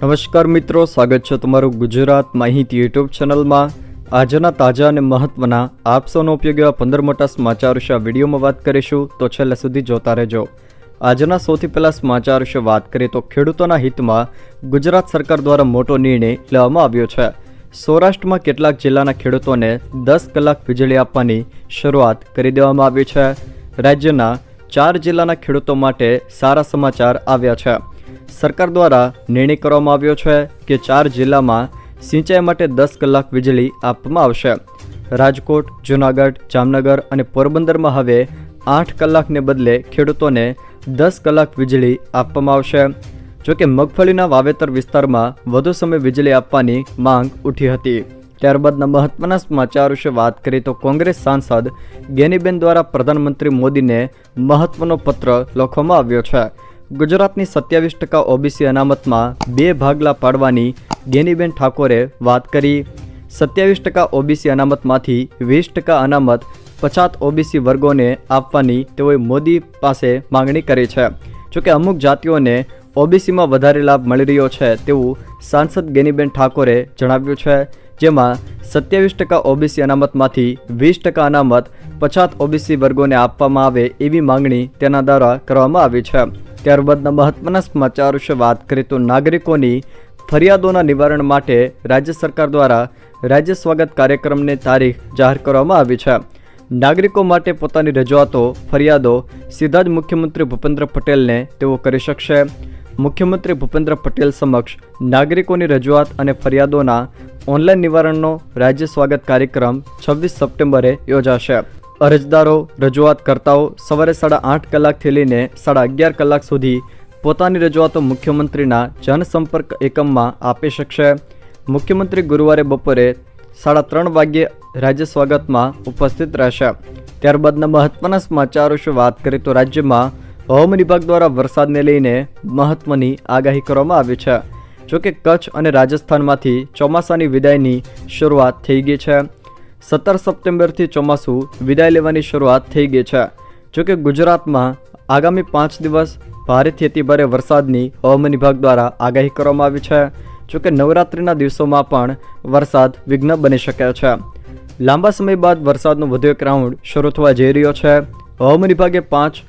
નમસ્કાર મિત્રો, સ્વાગત છે તમારું ગુજરાત માહિતી યુટ્યુબ ચેનલમાં. આજના તાજા અને મહત્વના, આપ સૌનો ઉપયોગ એવા પંદર મોટા સમાચાર વિશે વિડીયોમાં વાત કરીશું, તો છેલ્લે સુધી જોતા રહેજો. આજના સૌથી પહેલા સમાચાર વિશે વાત કરીએ તો ખેડૂતોના હિતમાં ગુજરાત સરકાર દ્વારા મોટો નિર્ણય લેવામાં આવ્યો છે. સૌરાષ્ટ્રમાં કેટલાક જિલ્લાના ખેડૂતોને દસ કલાક વીજળી આપવાની શરૂઆત કરી દેવામાં આવી છે. રાજ્યના ચાર જિલ્લાના ખેડૂતો માટે સારા સમાચાર આવ્યા છે. સરકાર દ્વારા નિર્ણય કરવામાં આવ્યો છે કે ચાર જિલ્લામાં સિંચાઈ માટે દસ કલાક વીજળી આપવામાં આવશે. રાજકોટ, જૂનાગઢ, જામનગર અને પોરબંદરમાં હવે આઠ કલાકને બદલે ખેડૂતોને દસ કલાક વીજળી આપવામાં આવશે. જોકે મગફળીના વાવેતર વિસ્તારમાં વધુ સમય વીજળી આપવાની માંગ ઉઠી હતી. ત્યારબાદના મહત્વના સમાચાર વિશે વાત કરીએ તો કોંગ્રેસ સાંસદ ગેનીબેન દ્વારા પ્રધાનમંત્રી મોદીને મહત્વનો પત્ર લખવામાં આવ્યો છે. ગુજરાતની સત્યાવીસ ટકા ઓબીસી અનામતમાં બે ભાગલા પાડવાની ગેનીબેન ઠાકોરે વાત કરી. સત્યાવીસ ટકા ઓબીસી અનામતમાંથી વીસ ટકા અનામત પછાત ઓબીસી વર્ગોને આપવાની તેઓએ મોદી પાસે માંગણી કરી છે. જોકે અમુક જાતિઓને ઓબીસીમાં વધારે લાભ મળી રહ્યો છે તેવું સાંસદ ગેનીબેન ઠાકોરે જણાવ્યું છે, જેમાં સત્યાવીસ ટકા ઓબીસી અનામતમાંથી વીસ ટકા અનામત પછાત ઓબીસી વર્ગોને આપવામાં આવે એવી માંગણી તેના દ્વારા કરવામાં આવી છે. ત્યારબાદના મહત્વના સમાચાર વિશે વાત કરીએ તો નાગરિકોની ફરિયાદોના નિવારણ માટે રાજ્ય સરકાર દ્વારા રાજ્ય સ્વાગત કાર્યક્રમની તારીખ જાહેર કરવામાં આવી છે. નાગરિકો માટે પોતાની રજૂઆતો, ફરિયાદો સીધા જ મુખ્યમંત્રી ભૂપેન્દ્ર પટેલને તેઓ કરી શકશે. મુખ્યમંત્રી ભૂપેન્દ્ર પટેલ સમક્ષ નાગરિકોની રજૂઆત અને ફરિયાદોના ઓનલાઈન નિવારણનો રાજ્ય સ્વાગત કાર્યક્રમ છવ્વીસ સપ્ટેમ્બરે યોજાશે. અરજદારો, રજૂઆતકર્તાઓ સવારે સાડા આઠ કલાકથી લઈને સાડા અગિયાર કલાક સુધી પોતાની રજૂઆતો મુખ્યમંત્રીના જનસંપર્ક એકમમાં આપી શકશે. મુખ્યમંત્રી ગુરુવારે બપોરે સાડા ત્રણ વાગ્યે રાજ્ય સ્વાગતમાં ઉપસ્થિત રહેશે. ત્યારબાદના મહત્વના સમાચારો વિશે વાત કરીએ તો રાજ્યમાં હવામાન વિભાગ દ્વારા વરસાદને લઈને મહત્વની આગાહી કરવામાં આવી છે. જોકે કચ્છ અને રાજસ્થાનમાંથી ચોમાસાની વિદાયની શરૂઆત થઈ ગઈ છે. સત્તર સપ્ટેમ્બરથી ચોમાસું વિદાય લેવાની શરૂઆત થઈ ગઈ છે. જોકે ગુજરાતમાં આગામી પાંચ દિવસ ભારેથી અતિભારે વરસાદની હવામાન વિભાગ દ્વારા આગાહી કરવામાં આવી છે. જોકે નવરાત્રિના દિવસોમાં પણ વરસાદ વિઘ્ન બની શકે છે. લાંબા સમય બાદ વરસાદનો વધુ એક રાઉન્ડ શરૂ થવા જઈ રહ્યો છે. હવામાન વિભાગે પાંચ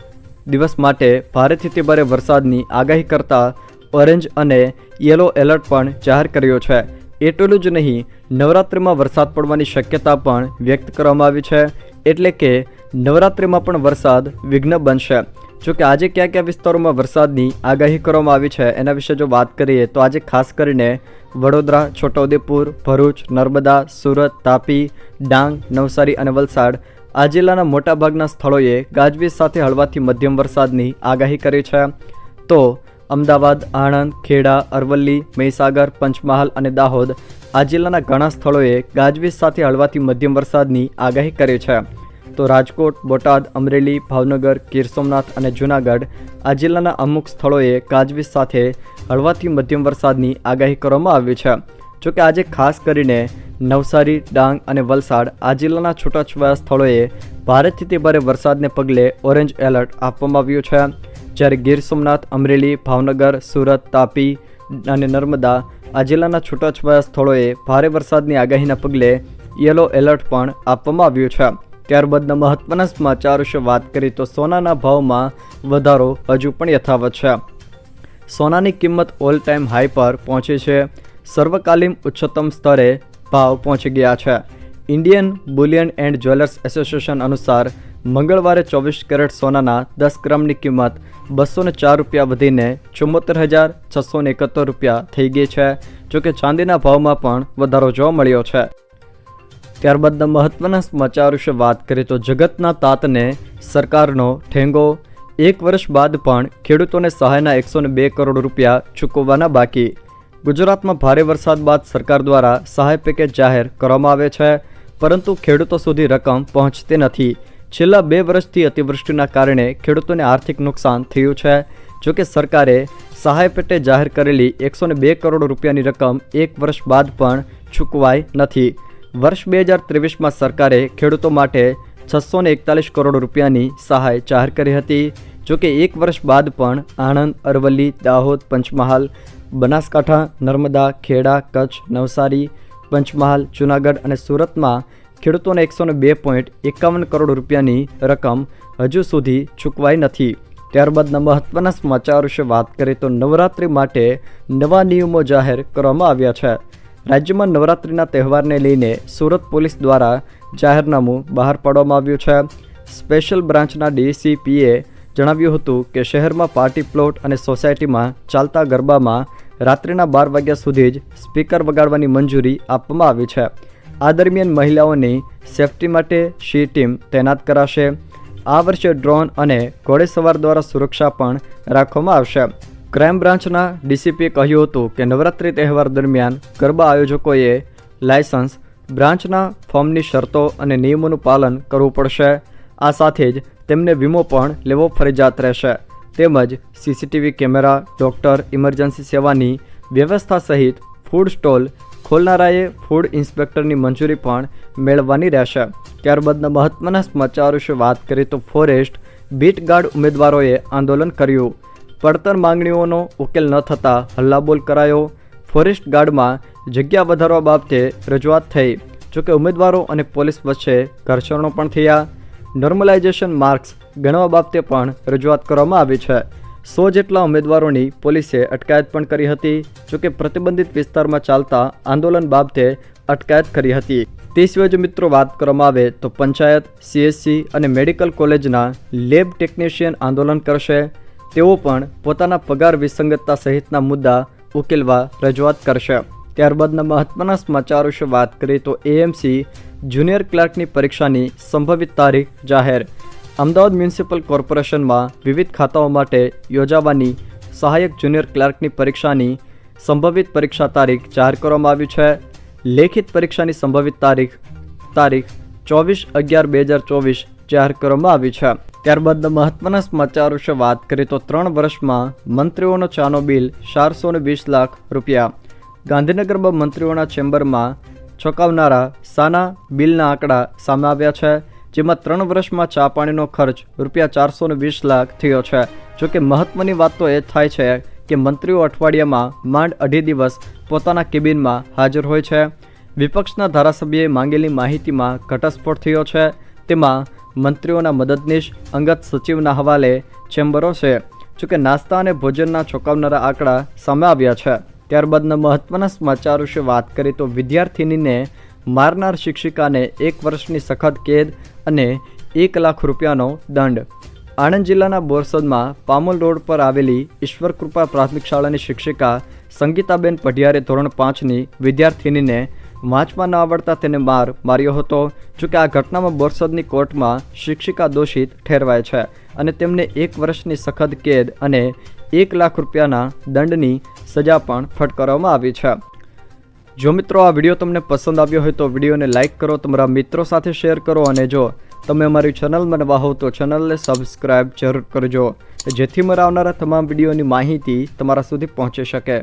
દિવસ માટે ભારેથી અતિભારે વરસાદની આગાહી કરતા ઓરેન્જ અને યલો એલર્ટ પણ જાહેર કર્યો છે. એટલું જ નહીં, નવરાત્રિમાં વરસાદ પડવાની શક્યતા પણ વ્યક્ત કરવામાં આવી છે. એટલે કે, નવરાત્રિમાં પણ વરસાદ વિઘ્ન બનશે. જોકે આજે કયા કયા વિસ્તારોમાં વરસાદની આગાહી કરવામાં આવી છે એના વિશે જો વાત કરીએ, તો આજે ખાસ કરીને વડોદરા, છોટાઉદેપુર, ભરૂચ, નર્મદા, સુરત, તાપી, ડાંગ, નવસારી અને વલસાડ આ જિલ્લાના મોટાભાગના સ્થળોએ ગાજવીજ સાથે હળવાથી મધ્યમ વરસાદની આગાહી કરી છે. તો અમદાવાદ, આણંદ, ખેડા, અરવલ્લી, મહીસાગર, પંચમહાલ અને દાહોદ આ જિલ્લાના ઘણા સ્થળોએ ગાજવીજ સાથે હળવાથી મધ્યમ વરસાદની આગાહી કરી છે. તો રાજકોટ, બોટાદ, અમરેલી, ભાવનગર, ગીર સોમનાથ અને જૂનાગઢ આ જિલ્લાના અમુક સ્થળોએ ગાજવીજ સાથે હળવાથી મધ્યમ વરસાદની આગાહી કરવામાં આવી છે. જોકે આજે ખાસ કરીને નવસારી, ડાંગ અને વલસાડ આ જિલ્લાના છૂટાછવાયા સ્થળોએ ભારેથી ભારે વરસાદને પગલે ઓરેન્જ એલર્ટ આપવામાં આવ્યું છે. જ્યારે ગીર સોમનાથ, અમરેલી, ભાવનગર, સુરત, તાપી અને નર્મદા આ જિલ્લાના છૂટાછવાયા સ્થળોએ ભારે વરસાદની આગાહીના પગલે યલો એલર્ટ પણ આપવામાં આવ્યું છે. ત્યારબાદના મહત્વના સમાચાર વિશે વાત કરીએ તો સોનાના ભાવમાં વધારો હજુ પણ યથાવત છે. સોનાની કિંમત ઓલ ટાઈમ હાઈ પર પહોંચી છે. સર્વકાલીન ઉચ્ચતમ સ્તરે ભાવ પહોંચી ગયા છે. Indian bullion and jewellers association અનુસાર મંગળવારે ચોવીસ કેરેટ સોનાના દસ ગ્રામની કિંમત બસો ને ચાર રૂપિયા વધીને ચુમ્મોતેર હજાર છસો ને એકોતેર રૂપિયા થઈ ગઈ છે જોકે ચાંદીના ભાવમાં પણ વધારો જોવા મળ્યો છે. ત્યારબાદના મહત્વના સમાચાર વિશે વાત કરીએ તો જગતના તાતને સરકારનો ઠેંગો, એક વર્ષ બાદ પણ ખેડૂતોને સહાયના એકસો બે કરોડ રૂપિયા ચૂકવવાના બાકી. ગુજરાતમાં ભારે વરસાદ બાદ સરકાર દ્વારા સહાય પેકેજ જાહેર કરવામાં આવે છે, પરંતુ ખેડૂતો સુધી રકમ પહોંચતી નથી. છેલ્લા બે વર્ષથી અતિવૃષ્ટિના કારણે ખેડૂતોને આર્થિક નુકસાન થયું છે. જોકે સરકારે સહાય પેટે જાહેર કરેલી એકસો બે કરોડ રૂપિયાની રકમ એક વર્ષ બાદ પણ ચૂકવાઈ નથી. વર્ષ બે હજાર ત્રેવીસમાં સરકારે ખેડૂતો માટે છસો એકતાલીસ કરોડ રૂપિયાની સહાય જાહેર કરી હતી. જોકે એક વર્ષ બાદ પણ આણંદ, અરવલ્લી, દાહોદ, પંચમહાલ બનાસકાંઠા, નર્મદા, ખેડા, કચ્છ, નવસારી, પંચમહાલ, જૂનાગઢ અને સુરતમાં ખેડૂતોને એકસો બે પોઈન્ટ એકાવન કરોડ રૂપિયાની રકમ હજુ સુધી ચૂકવાઈ નથી. ત્યારબાદના મહત્વના સમાચાર વિશે વાત કરીએ તો નવરાત્રિ માટે નવા નિયમો જાહેર કરવામાં આવ્યા છે. રાજ્યમાં નવરાત્રિના તહેવારને લઈને સુરત પોલીસ દ્વારા જાહેરનામું બહાર પાડવામાં આવ્યું છે. સ્પેશિયલ બ્રાન્ચના ડીસીપીએ જણાવ્યું હતું કે શહેરમાં પાર્ટી પ્લોટ અને સોસાયટીમાં ચાલતા ગરબામાં રાત્રિના બાર વાગ્યા સુધી જ સ્પીકર વગાડવાની મંજૂરી આપવામાં આવી છે. આ દરમિયાન મહિલાઓની સેફટી માટે શી ટીમ તૈનાત કરાશે. આ વર્ષે ડ્રોન અને ઘોડેસવાર દ્વારા સુરક્ષા પણ રાખવામાં આવશે. ક્રાઇમ બ્રાન્ચના ડીસીપીએ કહ્યું હતું કે નવરાત્રિ તહેવાર દરમિયાન ગરબા આયોજકોએ લાયસન્સ, બ્રાન્ચના ફોર્મની શરતો અને નિયમોનું પાલન કરવું પડશે. આ સાથે જ તેમને વીમો પણ લેવો ફરજિયાત રહેશે. તેમજ સીસીટીવી કેમેરા, ડોક્ટર, ઇમરજન્સી સેવાની વ્યવસ્થા સહિત ફૂડ સ્ટોલ ખોલનારાએ ફૂડ ઇન્સ્પેક્ટરની મંજૂરી પણ મેળવવાની રહેશે. ત્યારબાદના મહત્વના સમાચાર વિશે વાત કરીએ તો ફોરેસ્ટ બીટ ગાર્ડ ઉમેદવારોએ આંદોલન કર્યું. પડતર માંગણીઓનો ઉકેલ ન થતાં હલ્લાબોલ કરાયો. ફોરેસ્ટ ગાર્ડમાં જગ્યા વધારવા બાબતે રજૂઆત થઈ. જોકે ઉમેદવારો અને પોલીસ વચ્ચે ઘર્ષણો પણ થયા. નોર્મલાઇઝેશન માર્ક્સ ગણવા બાબતે પણ રજૂઆત કરવામાં આવી છે. સો જેટલા ઉમેદવારોની પોલીસે અટકાયત પણ કરી હતી જોકે પ્રતિબંધિત વિસ્તારમાં ચાલતા આંદોલન બાબતે અટકાયત કરી હતી. તે સિવાય જો મિત્રો વાત કરવામાં આવે તો પંચાયત સીએસસી અને મેડિકલ કોલેજના લેબ ટેકનિશિયન આંદોલન કરશે. તેઓ પણ પોતાના પગાર વિસંગતતા સહિતના મુદ્દા ઉકેલવા રજૂઆત કરશે. ત્યારબાદના મહત્વના સમાચાર વિશે વાત કરીએ તો એએમસી જુનિયર ક્લાર્કની પરીક્ષાની સંભવિત તારીખ જાહેર. અમદાવાદ મ્યુનિસિપલ કોર્પોરેશનમાં વિવિધ ખાતાઓ માટે યોજાવાની સહાયક જુનિયર ક્લાર્કની પરીક્ષાની સંભવિત પરીક્ષા તારીખ જાહેર કરવામાં આવી છે. લેખિત પરીક્ષાની સંભવિત તારીખ તારીખ ચોવીસ અગિયાર બે હજાર ચોવીસ જાહેર કરવામાં આવી છે. ત્યારબાદના મહત્વના સમાચાર વિશે વાત કરીએ તો ત્રણ વર્ષમાં મંત્રીઓનો ચાનો બિલ ચારસો વીસ લાખ રૂપિયા. ગાંધીનગરમાં મંત્રીઓના ચેમ્બરમાં ચોંકાવનારા સાના બિલના આંકડા સામે આવ્યા છે, જેમાં ત્રણ વર્ષમાં ચા પાણીનો ખર્ચ રૂપિયા ચારસો વીસ લાખ થયો છે. જોકે મહત્વની વાત તો એ થાય છે કે મંત્રીઓ અઠવાડિયામાં માંડ અઢી દિવસ પોતાના કેબિનમાં હાજર હોય છે. વિપક્ષના ધારાસભ્યએ માંગેલી માહિતીમાં ઘટસ્ફોટ થયો છે. તેમાં મંત્રીઓના મદદનીશ, અંગત સચિવના હવાલે ચેમ્બરો છે. જોકે નાસ્તા અને ભોજનના ચોંકાવનારા આંકડા સામે આવ્યા છે. ત્યારબાદના મહત્વના સમાચાર વિશે વાત કરીએ તો વિદ્યાર્થિનીને મારનાર શિક્ષિકાને એક વર્ષની સખત કેદ અને એક લાખ રૂપિયાનો દંડ. આણંદ જિલ્લાના બોરસદમાં પામોલ રોડ પર આવેલી ઈશ્વરકૃપા પ્રાથમિક શાળાની શિક્ષિકા સંગીતાબેન પઢિયારે ધોરણ પાંચની વિદ્યાર્થિનીને વાંચમાં ન આવડતા તેને માર માર્યો હતો જોકે આ ઘટનામાં બોરસદની કોર્ટમાં શિક્ષિકા દોષિત ઠેરવાય છે અને તેમને એક વર્ષની સખત કેદ અને એક લાખ રૂપિયાના દંડની સજા પણ ફટકારવામાં આવી છે. જો મિત્રો આ વીડિયો તમને પસંદ આવ્યો હોય તો વિડીયોને લાઇક કરો, તમારા મિત્રો સાથે શેર કરો અને જો તમે અમારી ચેનલ બનવા હો તો ચેનલને સબસ્ક્રાઈબ જરૂર કરજો, જેથી મારા આવનારા તમામ વિડીયોની માહિતી તમારા સુધી પહોંચી શકે.